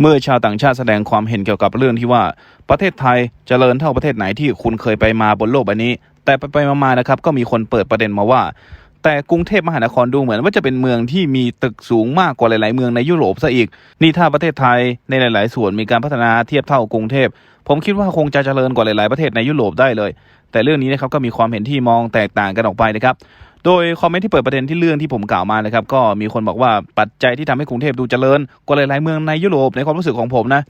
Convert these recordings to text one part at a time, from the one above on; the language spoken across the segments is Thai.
เมื่อชาวต่างชาติแสดงความเห็นเกี่ยวกับเรื่องที่ว่าประเทศไทยเจริญเท่าประเทศไหนที่คุณเคยไปมาบนโลกใบนี้ แต่ไปไปมาๆนะครับก็มีคนเปิดประเด็นมาว่า แต่กรุงเทพมหานครดูเหมือนว่าจะเป็นเมืองที่มีตึกสูงมากกว่าหลาย ๆ เมืองในยุโรปซะอีก นี่ถ้าประเทศไทยในหลาย ๆ ส่วนมีการพัฒนาเทียบเท่ากรุงเทพผมคิดว่าคงจะเจริญกว่าหลาย ๆ ประเทศในยุโรปได้เลย แต่เรื่องนี้นะครับก็มีความเห็นที่มองแตกต่างกันออกไปนะครับ โดยคอมเมนต์ที่เปิดประเด็นที่เรื่องที่ผมกล่าวมานะครับก็มีคนบอกว่าปัจจัยที่ทำให้กรุงเทพดูเจริญกว่าหลายๆเมืองในยุโรปในความรู้สึกของผมนะ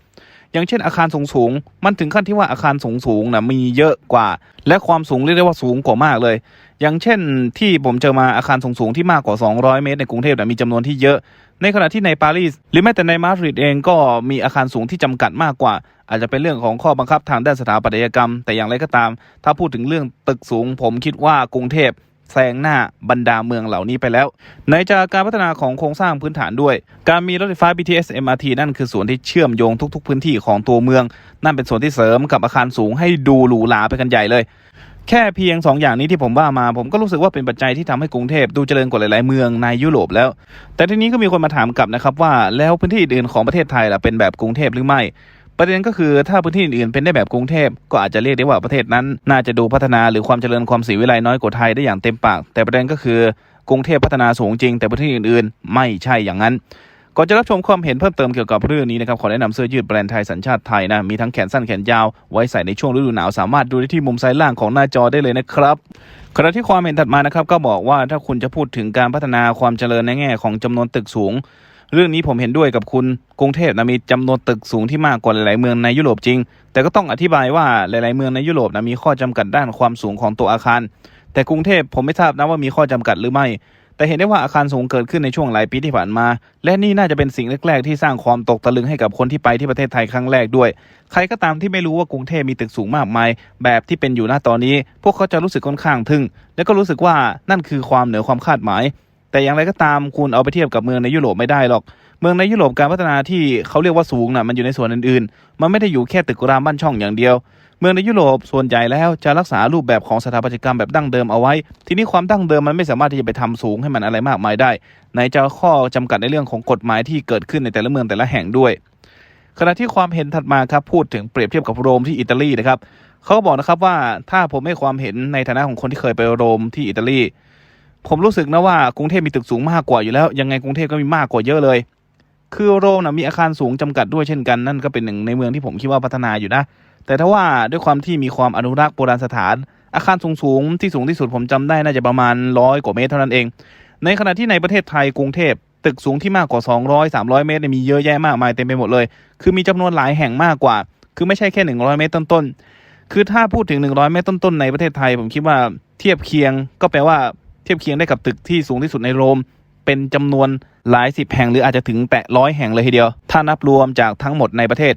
อย่างเช่นอาคารสูงสูงมันถึงขั้นที่ว่าอาคารสูงสูงนะมีเยอะกว่า และความสูงเรียกได้ว่าสูงกว่ามากเลย อย่างเช่นที่ผมเจอมาอาคารสูงสูงที่มากกว่า 200 เมตร ในกรุงเทพนะมีจำนวนที่เยอะ ในขณะที่ในปารีสหรือแม้แต่ในมาดริดเองก็มีอาคารสูงที่จำกัดมากกว่า อาจจะเป็นเรื่องของข้อบังคับทางด้านสถาปัตยกรรม แต่อย่างไรก็ตาม ถ้าพูดถึงเรื่องตึกสูง ผมคิดว่ากรุงเทพ แซงหน้าบรรดาเมืองเหล่านี้ไปแล้ว ในจากการพัฒนาของโครงสร้างพื้นฐานด้วย การมีรถไฟฟ้า BTS MRT นั่นคือส่วนที่เชื่อมโยงทุก ๆ พื้นที่ของตัวเมือง นั่นเป็นส่วนที่เสริมกับอาคารสูงให้ดูหรูหราไปกันใหญ่เลยแค่เพียง 2 อย่างนี้ที่ผมว่ามา ผมก็รู้สึกว่าเป็นปัจจัยที่ทำให้กรุงเทพดูเจริญกว่าหลาย ๆ เมืองในยุโรปแล้ว แต่ทีนี้ก็มีคนมาถามกลับนะครับว่าแล้วพื้นที่อื่นของประเทศไทยล่ะเป็นแบบกรุงเทพหรือไม่ ประเด็นก็คือถ้าพื้นที่อื่นๆเป็นได้แบบกรุงเทพก็อาจจะเรียกได้ว่าประเทศนั้น น่าจะดูพัฒนาหรือความเจริญความสีวิไลน้อยกว่าไทยได้อย่างเต็มปาก แต่ประเด็นก็คือกรุงเทพพัฒนาสูงจริง แต่พื้นที่อื่นๆ ไม่ใช่อย่างนั้นก่อนจะรับชมความเห็นเพิ่มเติมเกี่ยวกับเรื่องนี้นะครับขอแนะนำเสื้อยืดแบรนด์ไทยสัญชาติไทยนะมีทั้งแขนสั้นแขนยาวไว้ใส่ในช่วงฤดูหนาวสามารถดูได้ที่มุมซ้ายล่างของหน้าจอได้เลยนะครับขณะที่ความเห็นถัดมานะครับก็บอกว่าถ้าคุณจะพูดถึงการพัฒนาความเจริญในแง่ของจำนวนตึกสูง เรื่องนี้ผมเห็นด้วยกับคุณกรุงเทพนะมีจำนวนตึกสูงที่มากกว่าหลายๆเมืองในยุโรปจริง แต่ก็ต้องอธิบายว่าหลายๆเมืองในยุโรปนะมีข้อจำกัดด้านความสูงของตัวอาคาร แต่กรุงเทพผมไม่ทราบนะว่ามีข้อจำกัดหรือไม่ แต่เห็นได้ว่าอาคารสูงเกิดขึ้นในช่วงหลายปีที่ผ่านมา และนี่น่าจะเป็นสิ่งแรกๆ ที่สร้างความตกตะลึงให้กับคนที่ไปที่ประเทศไทยครั้งแรกด้วย ใครก็ตามที่ไม่รู้ว่ากรุงเทพมีตึกสูงมากมาย แบบที่เป็นอยู่หน้าตอนนี้ พวกเขาจะรู้สึกค่อนข้างทึ่ง และก็รู้สึกว่านั่นคือความเหนือความคาดหมาย แต่อย่างไรก็ตามคุณเอาไปเทียบกับเมืองในยุโรปไม่ได้หรอก เมืองในยุโรปการพัฒนาที่เขาเรียกว่าสูงน่ะมันอยู่ในส่วนอื่นๆ มันไม่ได้อยู่แค่ตึกรามบ้านช่องอย่างเดียว เมืองในยุโรปส่วนใหญ่แล้วจะรักษารูปแบบของสถาปัตยกรรมแบบดั้งเดิมเอาไว้ ทีนี้ความดั้งเดิมมันไม่สามารถที่จะไปทำสูงให้มันอะไรมากมายได้ไหนจะข้อจำกัดในเรื่องของกฎหมายที่เกิดขึ้นในแต่ละเมืองแต่ละแห่งด้วย ขณะที่ความเห็นถัดมาครับพูดถึงเปรียบเทียบกับโรมที่อิตาลีนะครับเขาบอกนะครับว่าถ้าผมให้ความเห็นในฐานะของคนที่เคยไปโรมที่อิตาลี ผมรู้สึกนะว่ากรุงเทพมีตึกสูงมากกว่าอยู่แล้ว ยังไงกรุงเทพก็มีมากกว่าเยอะเลย คือโรมนะมีอาคารสูงจำกัดด้วยเช่นกันนั่นก็เป็นหนึ่งในเมืองที่ผมคิดว่าพัฒนาอยู่นะ แต่ถ้าว่าด้วยความที่มีความอนุรักษ์โบราณสถาน อาคารสูงๆที่สูงที่สุดผมจำได้น่าจะประมาณร้อยกว่าเมตรเท่านั้นเอง ในขณะที่ในประเทศไทยกรุงเทพตึกสูงที่มากกว่า 200 300 เมตรเนี่ยมีเยอะแยะมากมายเต็มไปหมดเลย คือมีจำนวนหลายแห่งมากกว่า คือไม่ใช่แค่ 100 เมตรต้นๆ คือถ้าพูดถึง 100 เมตรต้นๆ ในประเทศไทย ผมคิดว่าเทียบเคียงก็แปลว่า เทียบเคียงได้กับตึกที่สูงที่สุดในโรม เป็นจำนวนหลายสิบแห่งหรืออาจจะถึงแตะร้อยแห่งเลยทีเดียว ถ้านับรวมจากทั้งหมดในประเทศ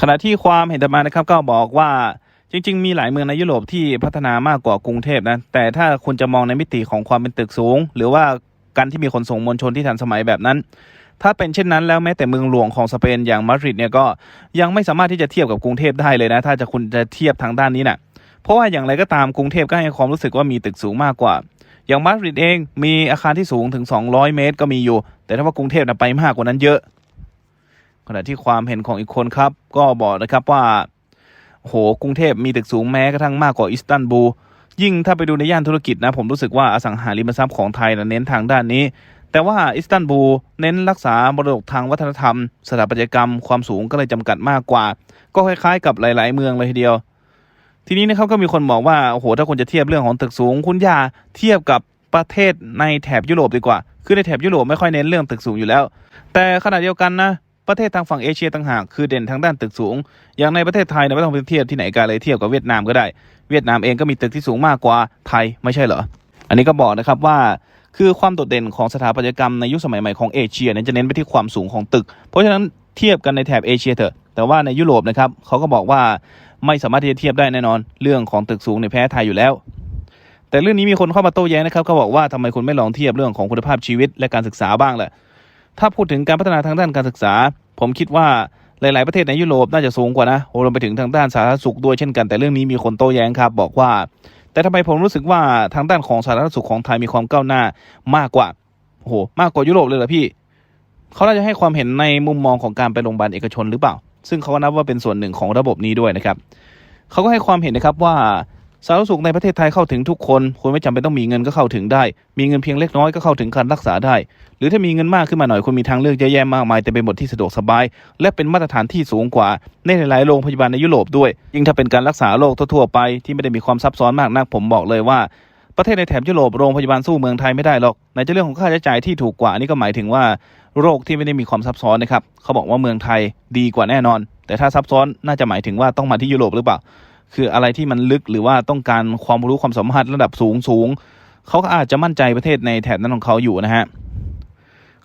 ขณะที่ความเห็นต่อมานะครับก็บอกว่าจริงๆ มีหลายเมืองในยุโรปที่พัฒนามากกว่ากรุงเทพนะ แต่ถ้าคุณจะมองในมิติของความเป็นตึกสูง หรือว่าการที่มีขนส่งมวลชนที่ทันสมัยแบบนั้น ถ้าเป็นเช่นนั้นแล้วแม้แต่เมืองหลวงของสเปนอย่างมาดริดเนี่ยก็ยังไม่สามารถที่จะเทียบกับกรุงเทพได้เลยนะ ถ้าจะคุณจะเทียบทางด้านนี้น่ะ เพราะว่าอย่างไรก็ตามกรุงเทพก็ให้ความรู้สึกว่ามีตึกสูงมากกว่า อย่างมาดริดเองมีอาคารที่สูงถึง 200 เมตร ก็มีอยู่ แต่ถ้าว่ากรุงเทพน่ะไปมากกว่านั้นเยอะ ขณะที่ความเห็นของอีกคนครับ ก็บอกนะครับว่าโหกรุงเทพมีตึกสูงแม้กระทั่งมากกว่าอิสตันบูลยิ่งถ้าไปดูในย่านธุรกิจนะ ผมรู้สึกว่าอสังหาริมทรัพย์ของไทยนะเน้นทางด้านนี้ แต่ว่าอิสตันบูลเน้นรักษามรดกทางวัฒนธรรม สถาปัตยกรรม ความสูงก็เลยจำกัดมากกว่า ก็คล้ายๆ กับหลาย ๆ เมืองเลยทีเดียว ทีนี้นะครับก็มีคนบอกว่าโอ้โหถ้าคุณจะเทียบเรื่องของตึกสูง คุณอย่าเทียบกับประเทศในแถบยุโรปดีกว่า คือในแถบยุโรปไม่ค่อยเน้นเรื่องตึกสูงอยู่แล้ว แต่ขณะเดียวกันนะประเทศทางฝั่งเอเชียต่างหากคือเด่นทางด้านตึกสูง อย่างในประเทศไทยเนี่ยไม่ต้องไปเทียบที่ไหนกันเลยเทียบกับเวียดนามก็ได้ เวียดนามเองก็มีตึกที่สูงมากกว่าไทยไม่ใช่เหรอ อันนี้ก็บอกนะครับว่าคือความโดดเด่นของสถาปัตยกรรมในยุคสมัยใหม่ของเอเชียเนี่ยจะเน้นไปที่ความสูงของตึก เพราะฉะนั้นเทียบกันในแถบเอเชียเถอะ แต่ว่าในยุโรปนะครับเขาก็บอกว่า ไม่สามารถที่จะเทียบได้แน่นอน เรื่องของตึกสูงในแพ้ไทยอยู่แล้ว แต่เรื่องนี้มีคนเข้ามาโต้แย้งนะครับเขาบอกว่าทำไมคุณไม่ลองเทียบเรื่องของคุณภาพชีวิตและการศึกษาบ้างล่ะถ้าพูดถึงการพัฒนาทางด้านการศึกษา ผมคิดว่าหลาย ๆ ประเทศในยุโรปน่าจะสูงกว่านะรวมไปถึงทางด้านสาธารณสุขด้วยเช่นกัน แต่เรื่องนี้มีคนโต้แย้งครับ บอกว่า แต่ทำไมผมรู้สึกว่าทางด้านของสาธารณสุขของไทยมีความก้าวหน้ามากกว่าโอ้โหมากกว่ายุโรปเลยเหรอพี่ เขาน่าจะให้ความเห็นในมุมมองของการไปโรงพยาบาลเอกชนหรือเปล่า ซึ่งเขาก็นับว่าเป็นส่วนหนึ่งของระบบนี้ด้วยนะครับเขาก็ให้ความเห็นนะครับว่าสาธารณสุขในประเทศไทยเข้าถึงทุกคนคุณไม่จำเป็นต้องมีเงินก็เข้าถึงได้ มีเงินเพียงเล็กน้อยก็เข้าถึงการรักษาได้ หรือถ้ามีเงินมากขึ้นมาหน่อยคุณมีทางเลือกเยอะแยะมากมายเต็มไปหมดที่สะดวกสบาย และเป็นมาตรฐานที่สูงกว่าในหลายๆโรงพยาบาลในยุโรปด้วย ยิ่งถ้าเป็นการรักษาโรคทั่วๆไปที่ไม่ได้มีความซับซ้อนมากนักผมบอกเลยว่า ประเทศในแถบยุโรปโรงพยาบาลสู้เมืองไทยไม่ได้หรอกไหนจะเรื่องของค่าใช้จ่ายที่ถูกกว่านี่ก็หมายถึงว่าโรคที่ไม่ได้มีความซับซ้อนนะครับเขาบอกว่าเมืองไทยดีกว่าแน่นอน แต่ถ้าซับซ้อนน่าจะหมายถึงว่าต้องมาที่ยุโรปหรือเปล่า คืออะไรที่มันลึกหรือว่าต้องการความรู้ความสามารถระดับสูงสูงเขาก็อาจจะมั่นใจประเทศในแถบนั้นของเขาอยู่นะฮะ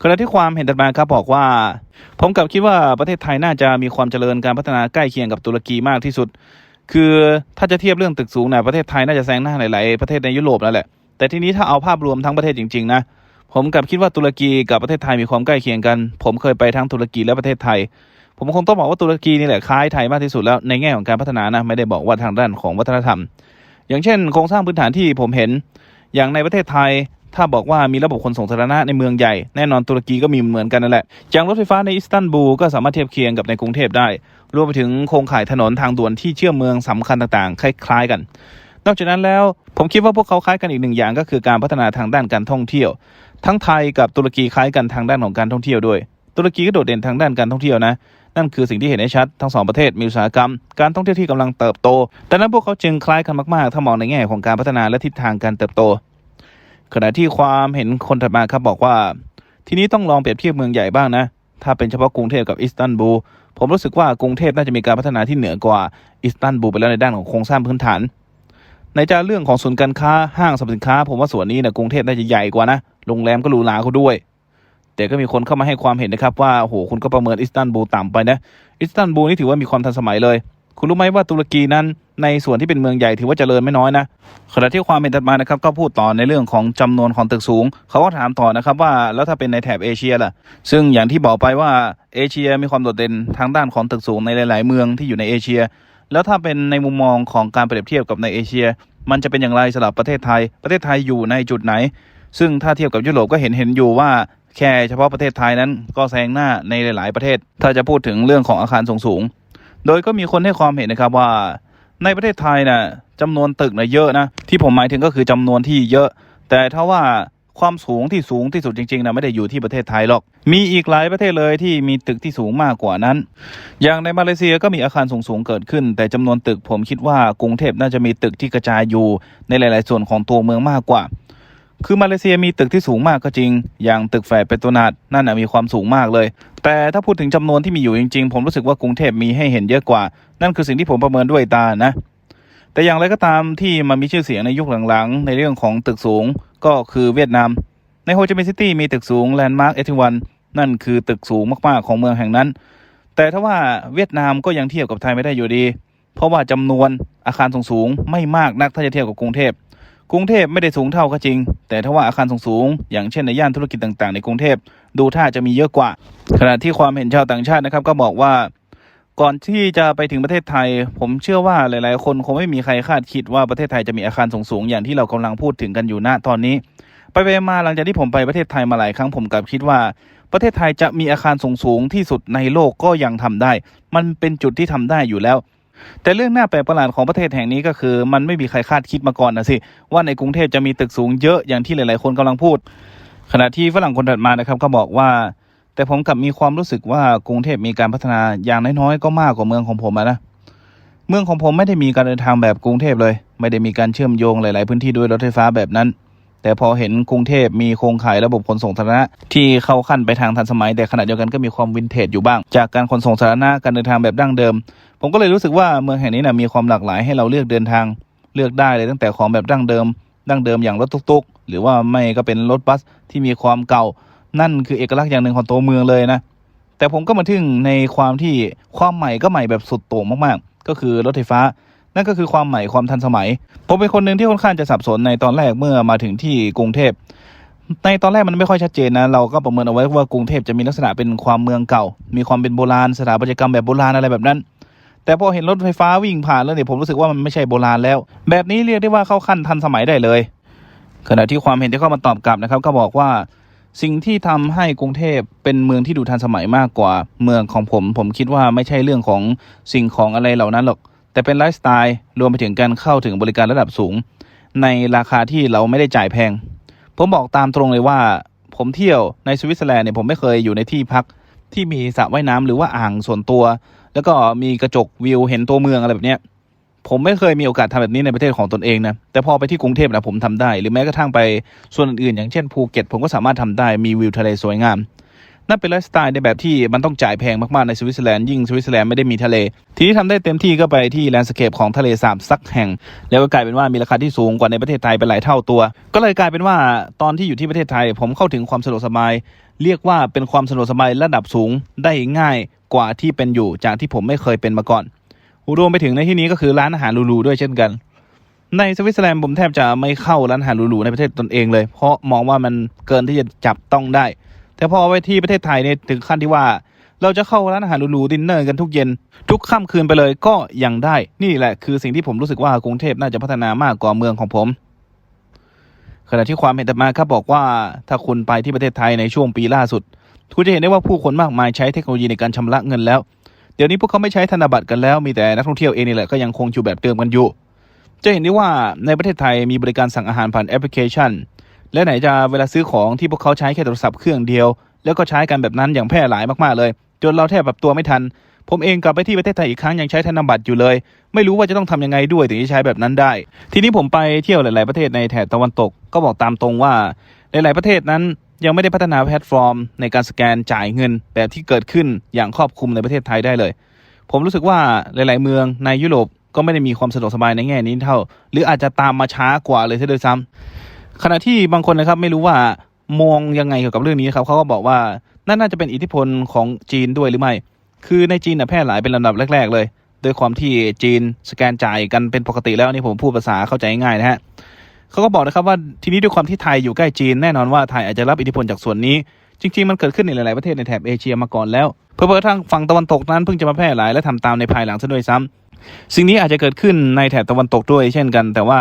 ขณะที่ความเห็นถัดมาครับบอกว่า ผมกลับคิดว่าประเทศไทยน่าจะมีความเจริญการพัฒนาใกล้เคียงกับตุรกีมากที่สุด คือถ้าจะเทียบเรื่องตึกสูงเนี่ยประเทศไทยน่าจะแซงหน้าหลายๆประเทศในยุโรปนั่นแหละแต่ทีนี้ถ้าเอาภาพรวมทั้งประเทศจริงๆนะผมกับคิดว่าตุรกีกับประเทศไทยมีความใกล้เคียงกัน ผมเคยไปทั้งตุรกีและประเทศไทย ผมคงต้องบอกว่าตุรกีนี่แหละคล้ายไทยมากที่สุดแล้วในแง่ของการพัฒนานะไม่ได้บอกว่าทางด้านของวัฒนธรรม อย่างเช่น โครงสร้างพื้นฐานที่ผมเห็นอย่างในประเทศไทย ถ้าบอกว่ามีระบบขนส่งสาธารณะในเมืองใหญ่แน่นอนตุรกีก็มีเหมือนกันนั่นแหละอย่างรถไฟฟ้าในอิสตันบูลก็สามารถเทียบเคียงกับในกรุงเทพได้ รวมไปถึงโครงข่ายถนนทางด่วนที่เชื่อมเมืองสำคัญต่างๆ คล้าย ๆ กัน นอกจากนั้นแล้วผมคิดว่าพวกเขาคล้ายกันอีกหนึ่งอย่างก็คือการพัฒนาทางด้านการท่องเที่ยว ทั้งไทยกับตุรกีคล้ายกันทางด้านของการท่องเที่ยวด้วย ตุรกีก็โดดเด่นทางด้านการท่องเที่ยวนะนั่นคือสิ่งที่เห็นได้ชัดทั้งสองประเทศมีอุตสาหกรรม การท่องเที่ยวที่กำลังเติบโตแต่นั้นพวกเขาจึงคล้ายกันมากๆ ถ้ามองในแง่ของการพัฒนาและทิศทางการเติบโต ขณะที่ความเห็นคนถัดมาครับบอกว่า ทีนี้ต้องลองเปรียบเทียบเมืองใหญ่บ้างนะ ถ้าเป็นเฉพาะกรุงเทพกับอิสตันบูล ผมรู้สึกว่ากรุงเทพน่าจะมีการพัฒนาที่เหนือกว่าอิสตันบูลไปแล้วในด้านของโครงสร้างพื้นฐานในจะเรื่องของศูนย์การค้าห้างสรรพสินค้า ผมว่าส่วนนี้นะกรุงเทพน่าจะใหญ่กว่านะโรงแรมก็หรูหราเขาด้วย แต่ก็มีคนเข้ามาให้ความเห็นนะครับว่าโอ้โหคุณก็ประเมินอิสตันบูลต่ำไปนะอิสตันบูลนี่ถือว่ามีความทันสมัยเลย คุณรู้ไหมว่าตุรกีนั้น ในส่วนที่เป็นเมืองใหญ่ถือว่าเจริญไม่น้อยนะขณะที่ความเป็นถัดมานะครับก็พูดต่อในเรื่องของจำนวนของตึกสูง เขาก็ถามต่อนะครับว่าแล้วถ้าเป็นในแถบเอเชียล่ะ ซึ่งอย่างที่บอกไปว่าเอเชียมีความโดดเด่นทางด้านของตึกสูงในหลาย ๆ เมืองที่อยู่ในเอเชีย แล้วถ้าเป็นในมุมมองของการเปรียบเทียบกับในเอเชีย มันจะเป็นอย่างไรสำหรับประเทศไทย ประเทศไทยอยู่ในจุดไหน ซึ่งถ้าเทียบกับยุโรปก็เห็นเห็นอยู่ว่าแค่เฉพาะประเทศไทยนั้นก็แซงหน้าในหลาย ๆ ประเทศ ถ้าจะพูดถึงเรื่องของอาคารสูง โดยก็มีคนให้ความเห็นนะครับว่า ในประเทศไทยนะ่ะจำนวนตึกนะเยอะนะที่ผมหมายถึงก็คือจำนวนที่เยอะ แต่ถ้าว่าความสูงที่สูงที่สุดจริงๆนะไม่ได้อยู่ที่ประเทศไทยหรอก มีอีกหลายประเทศเลยที่มีตึกที่สูงมากกว่านั้น อย่างในมาเลเซียก็มีอาคารสูงๆเกิดขึ้น แต่จำนวนตึกผมคิดว่ากรุงเทพน่าจะมีตึกที่กระจายอยู่ในหลาย ๆ ส่วนของตัวเมืองมากกว่า คือมาเลเซียมีตึกที่สูงมากก็จริง อย่างตึกแฝดเปโตนาดนั่นนะมีความสูงมากเลย แต่ถ้าพูดถึงจำนวนที่มีอยู่จริง ๆ ผมรู้สึกว่ากรุงเทพมีให้เห็นเยอะกว่า นั่นคือสิ่งที่ผมประเมินด้วยตานะ แต่อย่างไรก็ตามที่มันมีชื่อเสียงในยุคหลังๆ ในเรื่องของตึกสูงก็คือเวียดนาม ในโฮจิมินห์ซิตี้มีตึกสูงแลนด์มาร์คเอทิวันนั่นคือตึกสูงมากๆของเมืองแห่งนั้น แต่ถ้าว่าเวียดนามก็ยังเทียบกับไทยไม่ได้อยู่ดี เพราะว่าจำนวนอาคารสูงๆไม่มากนักถ้าจะเทียบกับกรุงเทพ กรุงเทพไม่ได้สูงเท่าก็จริง แต่ถ้าว่าอาคารสูงๆอย่างเช่นในย่านธุรกิจต่างๆ ในกรุงเทพดูท่าจะมีเยอะกว่า ขณะที่ความเห็นชาวต่างชาตินะครับก็บอกว่า ก่อนที่จะไปถึงประเทศไทย ผมเชื่อว่าหลายๆ คนคงไม่มีใครคาดคิดว่าประเทศไทยจะมีอาคารสูงๆอย่างที่เรากำลังพูดถึงกันอยู่ณตอนนี้ ไปไปมาหลังจากที่ผมไปประเทศไทยมาหลายครั้งผมกลับคิดว่าประเทศไทยจะมีอาคารสูงๆที่สุดในโลกก็ยังทำได้ มันเป็นจุดที่ทำได้อยู่แล้ว แต่เรื่องน่าแปลกประหลาดของประเทศแห่งนี้ก็คือ มันไม่มีใครคาดคิดมาก่อนนะสิ ว่าในกรุงเทพจะมีตึกสูงเยอะอย่างที่หลาย ๆ คนกำลังพูด ขณะที่ฝรั่งคนถัดมานะครับก็บอกว่า แต่ผมกลับมีความรู้สึกว่ากรุงเทพมีการพัฒนาอย่างน้อยๆก็มากกว่าเมืองของผมนะเมืองของผมไม่ได้มีการเดินทางแบบกรุงเทพเลย ไม่ได้มีการเชื่อมโยงหลาย ๆ พื้นที่ด้วยรถไฟฟ้าแบบนั้น แต่พอเห็นกรุงเทพมีโครงข่ายระบบขนส่งสาธารณะที่เข้าขั้นไปทางทันสมัย แต่ขณะเดียวกันก็มีความวินเทจอยู่บ้าง จากการขนส่งสาธารณะการเดินทางแบบดั้งเดิม ผมก็เลยรู้สึกว่าเมืองแห่งนี้นะมีความหลากหลายให้เราเลือกเดินทางเลือกได้เลยตั้งแต่ของแบบดั้งเดิม ดั้งเดิมอย่างรถตุ๊กๆ หรือว่าไม่ก็เป็นรถบัสที่มีความเก่า นั่นคือเอกลักษณ์อย่างหนึ่งของตัวเมืองเลยนะแต่ผมก็มาทึ่งในความที่ความใหม่ก็ใหม่แบบสุดโต่งมากๆ ก็คือรถไฟฟ้า นั่นก็คือความใหม่ความทันสมัย ผมเป็นคนหนึ่งที่ค่อนข้างจะสับสนในตอนแรกเมื่อมาถึงที่กรุงเทพในตอนแรกมันไม่ค่อยชัดเจนนะ เราก็ประเมินเอาไว้ว่ากรุงเทพจะมีลักษณะเป็นความเมืองเก่า มีความเป็นโบราณสถาปัตยกรรมแบบโบราณอะไรแบบนั้น แต่พอเห็นรถไฟฟ้าวิ่งผ่านแล้วเนี่ยผมรู้สึกว่ามันไม่ใช่โบราณแล้ว แบบนี้เรียกได้ว่าเข้าขั้นทันสมัยได้เลย ขณะที่ความเห็นที่เข้ามาตอบกลับนะครับก็บอกว่าสิ่งที่ทำให้กรุงเทพเป็นเมืองที่ดูทันสมัยมากกว่าเมืองของผม ผมคิดว่าไม่ใช่เรื่องของสิ่งของอะไรเหล่านั้นหรอก แต่เป็นไลฟ์สไตล์รวมไปถึงการเข้าถึงบริการระดับสูง ในราคาที่เราไม่ได้จ่ายแพง ผมบอกตามตรงเลยว่า ผมเที่ยวในสวิตเซอร์แลนด์เนี่ยผมไม่เคยอยู่ในที่พักที่มีสระว่ายน้ำหรือว่าอ่างส่วนตัว แล้วก็มีกระจกวิวเห็นตัวเมืองอะไรแบบเนี้ยผมไม่เคยมีโอกาสทำแบบนี้ในประเทศของตนเองนะ แต่พอไปที่กรุงเทพนะผมทำได้ หรือแม้กระทั่งไปส่วนอื่นๆ อย่างเช่นภูเก็ต ผมก็สามารถทำได้ มีวิวทะเลสวยงาม นั่นเป็นไลฟ์สไตล์ในแบบที่มันต้องจ่ายแพงมากๆในสวิตเซอร์แลนด์ยิ่งสวิตเซอร์แลนด์ไม่ได้มีทะเล ทีนี้ทำได้เต็มที่ก็ไปที่แลนด์สเคปของทะเลสาบสักแห่ง แล้วก็กลายเป็นว่ามีราคาที่สูงกว่าในประเทศไทยเป็นหลายเท่าตัว ก็เลยกลายเป็นว่าตอนที่อยู่ที่ประเทศไทย ผมเข้าถึงความสะดวกสบาย เรียกว่าเป็นความสะดวกสบายระดับสูงได้ง่ายกว่าที่เป็นอยู่จากที่ผมไม่เคยเป็นมาก่อนรวมไปถึงในที่นี้ก็คือร้านอาหารหรูๆด้วยเช่นกันในสวิตเซอร์แลนด์ผมแทบจะไม่เข้าร้านอาหารหรูๆในประเทศตนเองเลย เพราะมองว่ามันเกินที่จะจับต้องได้ แต่พอไปที่ประเทศไทยเนี่ยถึงขั้นที่ว่า เราจะเข้าร้านอาหารหรูๆดินเนอร์กันทุกเย็น ทุกค่ำคืนไปเลยก็ยังได้ นี่แหละคือสิ่งที่ผมรู้สึกว่ากรุงเทพน่าจะพัฒนามากกว่าเมืองของผมขณะที่ความเห็นต่อมาครับบอกว่าถ้าคุณไปที่ประเทศไทยในช่วงปีล่าสุด คุณจะเห็นได้ว่าผู้คนมากมายใช้เทคโนโลยีในการชำระเงินแล้ว เดี๋ยวนี้พวกเขาไม่ใช้ธนบัตรกันแล้ว มีแต่นักท่องเที่ยวเองนี่แหละก็ยังคงอยู่แบบเดิมกันอยู่ จะเห็นได้ว่าในประเทศไทยมีบริการสั่งอาหารผ่านแอปพลิเคชัน และไหนจะเวลาซื้อของที่พวกเขาใช้แค่โทรศัพท์เครื่องเดียว แล้วก็ใช้กันแบบนั้นอย่างแพร่หลายมากๆเลย จนเราแทบปรับตัวไม่ทัน ผมเองกลับไปที่ประเทศไทยอีกครั้งยังใช้ธนบัตรอยู่เลย ไม่รู้ว่าจะต้องทำยังไงด้วยถึงจะใช้แบบนั้นได้ ทีนี้ผมไปเที่ยวหลาย ๆประเทศในแถบตะวันตกก็บอกตามตรงว่า หลาย ๆประเทศนั้นยังไม่ได้พัฒนาแพลตฟอร์ม ในการสแกนจ่ายเงินแบบที่เกิดขึ้นอย่างครอบคลุมในประเทศไทยได้เลย ผมรู้สึกว่าหลาย ๆ เมืองในยุโรปก็ไม่ได้มีความสะดวกสบายในแง่นี้เท่า หรืออาจจะตามมาช้ากว่าเลยซะด้วยซ้ำ ขณะที่บางคนนะครับไม่รู้ว่ามองยังไงเกี่ยวกับเรื่องนี้ครับเขาก็บอกว่านั่นน่าจะเป็นอิทธิพลของจีนด้วยหรือไม่ คือในจีนนะแพร่หลายเป็นลำดับแรก ๆ เลยโดยความที่จีนสแกนจ่ายกันเป็นปกติแล้วนี่ผมพูดภาษาเข้าใจง่ายนะฮะเขาก็บอกนะครับว่าทีนี้ด้วยความที่ไทยอยู่ใกล้จีนแน่นอนว่าไทยอาจจะรับอิทธิพลจากส่วนนี้ จริง ๆ มันเกิดขึ้นในหลาย ๆ ประเทศในแถบเอเชียมาก่อนแล้วเพื่อๆทางฝั่งตะวันตกนั้นเพิ่งจะมาแพร่หลายและทำตามในภายหลังซะด้วยซ้ำสิ่งนี้อาจจะเกิดขึ้นในแถบตะวันตกด้วยเช่นกัน แต่ว่า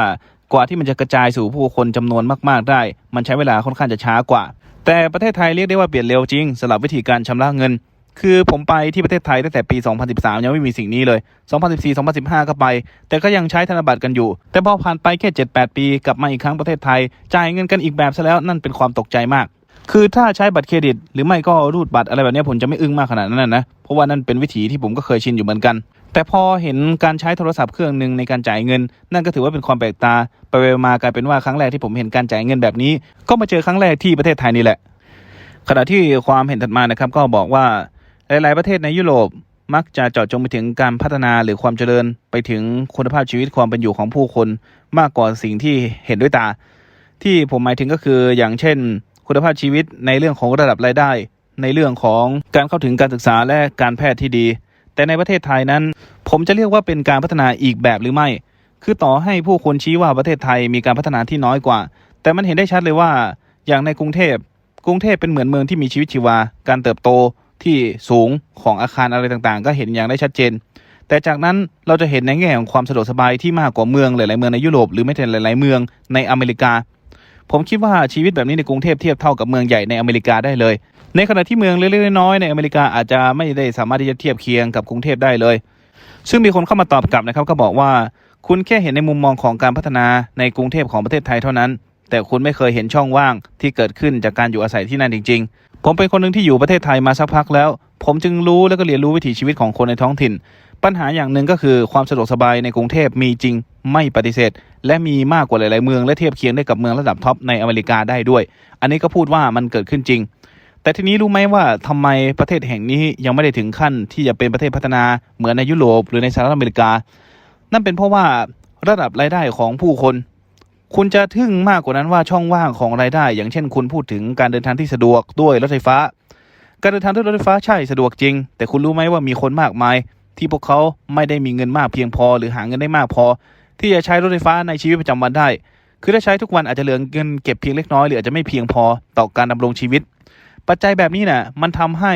กว่าที่มันจะกระจายสู่ผู้คนจำนวนมากๆได้ มันใช้เวลาค่อนข้างจะช้ากว่า แต่ประเทศไทยเรียกได้ว่าเปลี่ยนเร็วจริงสำหรับวิธีการชำระเงิน คือผมไปที่ประเทศไทยตั้งแต่ปี 2013 ยังไม่มีสิ่งนี้เลย 2014 2015 ก็ไป แต่ก็ยังใช้ธนบัตรกันอยู่ แต่พอผ่านไปแค่ 7-8 ปี กลับมาอีกครั้งประเทศไทย จ่ายเงินกันอีกแบบซะแล้วนั่นเป็นความตกใจมากคือถ้าใช้บัตรเครดิต หรือไม่ก็รูดบัตรอะไรแบบนี้ผมจะไม่อึ้งมากขนาดนั้นนะ เพราะว่านั่นเป็นวิถีที่ผมก็เคยชินอยู่เหมือนกัน แต่พอเห็นการใช้โทรศัพท์เครื่องหนึ่งในการจ่ายเงิน นั่นก็ถือว่าเป็นความแปลกตา ไปๆมากลายเป็นว่าครั้งแรกที่ผมเห็นการจ่ายเงินแบบนี้ ก็มาเจอครั้งแรกที่ประเทศไทยนี่แหละ ขณะที่ความเห็นถัดมานะครับก็บอกว่าหลาย ๆ ประเทศในยุโรปมักจะเจาะจงไปถึงการพัฒนาหรือความเจริญไปถึงคุณภาพชีวิตความเป็นอยู่ของผู้คนมากกว่าสิ่งที่เห็นด้วยตา ที่ผมหมายถึงก็คืออย่างเช่น คุณภาพชีวิตในเรื่องของระดับรายได้ ในเรื่องของการเข้าถึงการศึกษาและการแพทย์ที่ดี แต่ในประเทศไทยนั้น ผมจะเรียกว่าเป็นการพัฒนาอีกแบบหรือไม่ คือต่อให้ผู้คนชี้ว่าประเทศไทยมีการพัฒนาที่น้อยกว่า แต่มันเห็นได้ชัดเลยว่า อย่างในกรุงเทพกรุงเทพเป็นเหมือนเมืองที่มีชีวิตชีวา การเติบโตที่สูงของอาคารอะไรต่างๆ ก็เห็นอย่างได้ชัดเจน แต่จากนั้นเราจะเห็นในแง่ของความสะดวกสบายที่มากกว่าเมืองหลายๆเมืองในยุโรปหรือไม่แต่หลาย ๆ เมืองในอเมริกา ผมคิดว่าชีวิตแบบนี้ในกรุงเทพเทียบเท่ากับเมืองใหญ่ในอเมริกาได้เลย ในขณะที่เมืองเล็กๆน้อยๆในอเมริกาอาจจะไม่ได้สามารถที่จะเทียบเคียงกับกรุงเทพได้เลย ซึ่งมีคนเข้ามาตอบกลับนะครับก็บอกว่าคุณแค่เห็นในมุมมองของการพัฒนาในกรุงเทพของประเทศไทยเท่านั้น แต่คุณไม่เคยเห็นช่องว่างที่เกิดขึ้นจากการอยู่อาศัยที่นั่นจริง ๆ ผมเป็นคนหนึ่งที่อยู่ประเทศไทยมาสักพักแล้ว ผมจึงรู้และก็เรียนรู้วิถีชีวิตของคนในท้องถิ่น ปัญหาอย่างหนึ่งก็คือความสะดวกสบายในกรุงเทพมีจริง ไม่ปฏิเสธ และมีมากกว่าหลายๆเมืองและเทียบเคียงได้กับเมืองระดับท็อปในอเมริกาได้ด้วย อันนี้ก็พูดว่ามันเกิดขึ้นจริง แต่ทีนี้รู้ไหมว่าทำไมประเทศแห่งนี้ยังไม่ได้ถึงขั้นที่จะเป็นประเทศพัฒนาเหมือนในยุโรปหรือในสหรัฐอเมริกา นั่นเป็นเพราะว่าระดับรายได้ของผู้คน คุณจะทึ่งมากกว่านั้นว่าช่องว่างของรายได้ อย่างเช่น คุณพูดถึงการเดินทางที่สะดวกด้วยรถไฟฟ้า การเดินทางด้วยรถไฟฟ้าใช่สะดวกจริง แต่คุณรู้ไหมว่ามีคนมากมาย ที่พวกเขาไม่ได้มีเงินมากเพียงพอ หรือหาเงินได้มากพอ ที่จะใช้รถไฟฟ้าในชีวิตประจำวันได้ คือถ้าใช้ทุกวันอาจจะเหลือเงินเก็บเพียงเล็กน้อยหรืออาจจะไม่เพียงพอต่อการดำรงชีวิต ปัจจัยแบบนี้น่ะมันทำให้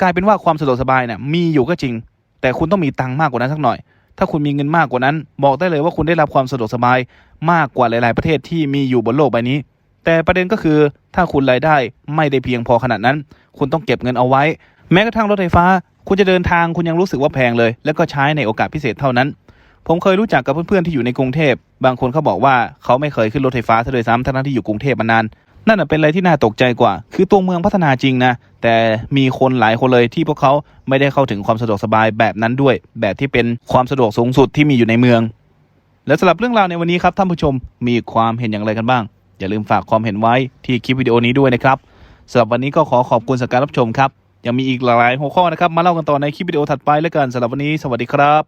กลายเป็นว่าความสะดวกสบายน่ะมีอยู่ก็จริง แต่คุณต้องมีตังค์มากกว่านั้นสักหน่อย ถ้าคุณมีเงินมากกว่านั้น บอกได้เลยว่าคุณได้รับความสะดวกสบายมากกว่าหลาย ๆ ประเทศที่มีอยู่บนโลกใบนี้ แต่ประเด็นก็คือถ้าคุณรายได้ไม่ได้เพียงพอขนาดนั้น คุณต้องเก็บเงินเอาไว้ แม้กระทั่งรถไฟฟ้า คุณจะเดินทางคุณยังรู้สึกว่าแพงเลย แล้วก็ใช้ในโอกาสพิเศษเท่านั้น ผมเคยรู้จักกับเพื่อนๆที่อยู่ในกรุงเทพบางคนเขาบอกว่าเขาไม่เคยขึ้นรถไฟฟ้าซะด้วยซ้ำทั้งที่อยู่กรุงเทพมานาน นั่นเป็นอะไรที่น่าตกใจกว่า คือตัวเมืองพัฒนาจริงนะ แต่มีคนหลายคนเลยที่พวกเขาไม่ได้เข้าถึงความสะดวกสบายแบบนั้นด้วย แบบที่เป็นความสะดวกสูงสุดที่มีอยู่ในเมือง และสำหรับเรื่องราวในวันนี้ครับท่านผู้ชมมีความเห็นอย่างไรกันบ้าง อย่าลืมฝากความเห็นไว้ที่คลิปวิดีโอนี้ด้วยนะครับสำหรับวันนี้ก็ขอขอบคุณสำหรับการรับชมครับยังมีอีกหลายหัวข้อนะครับมาเล่ากันต่อในคลิปวิดีโอถัดไปแล้วกันสำหรับวันนี้สวัสดีครับ